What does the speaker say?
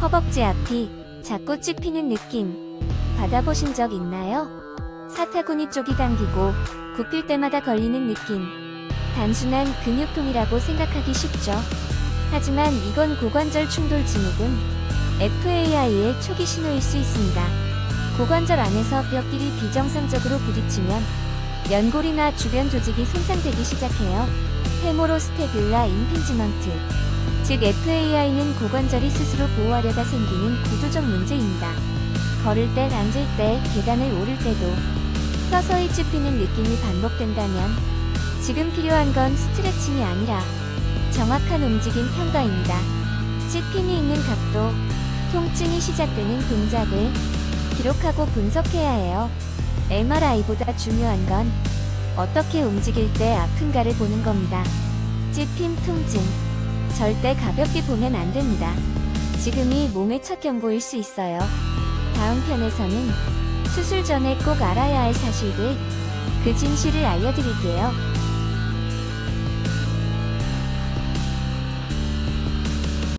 허벅지 앞이 자꾸 찝히는 느낌 받아보신 적 있나요? 사타구니 쪽이 당기고 굽힐 때마다 걸리는 느낌. 단순한 근육통이라고 생각하기 쉽죠. 하지만 이건 고관절 충돌 증후군 FAI의 초기 신호일 수 있습니다. 고관절 안에서 뼈끼리 비정상적으로 부딪히면 연골이나 주변 조직이 손상되기 시작해요. 페모로스테뷸라 임핀지먼트 즉 FAI는 고관절이 스스로 보호하려다 생기는 구조적 문제입니다. 걸을 때, 앉을 때, 계단을 오를 때도 서서히 찝히는 느낌이 반복된다면 지금 필요한 건 스트레칭이 아니라 정확한 움직임 평가입니다. 찝힘이 있는 각도, 통증이 시작되는 동작을 기록하고 분석해야 해요. MRI보다 중요한 건 어떻게 움직일 때 아픈가를 보는 겁니다. 찝힘, 통증. 절대 가볍게 보면 안 됩니다. 지금이 몸의 첫 경고일 수 있어요. 다음 편에서는 수술 전에 꼭 알아야 할 사실들, 그 진실을 알려드릴게요.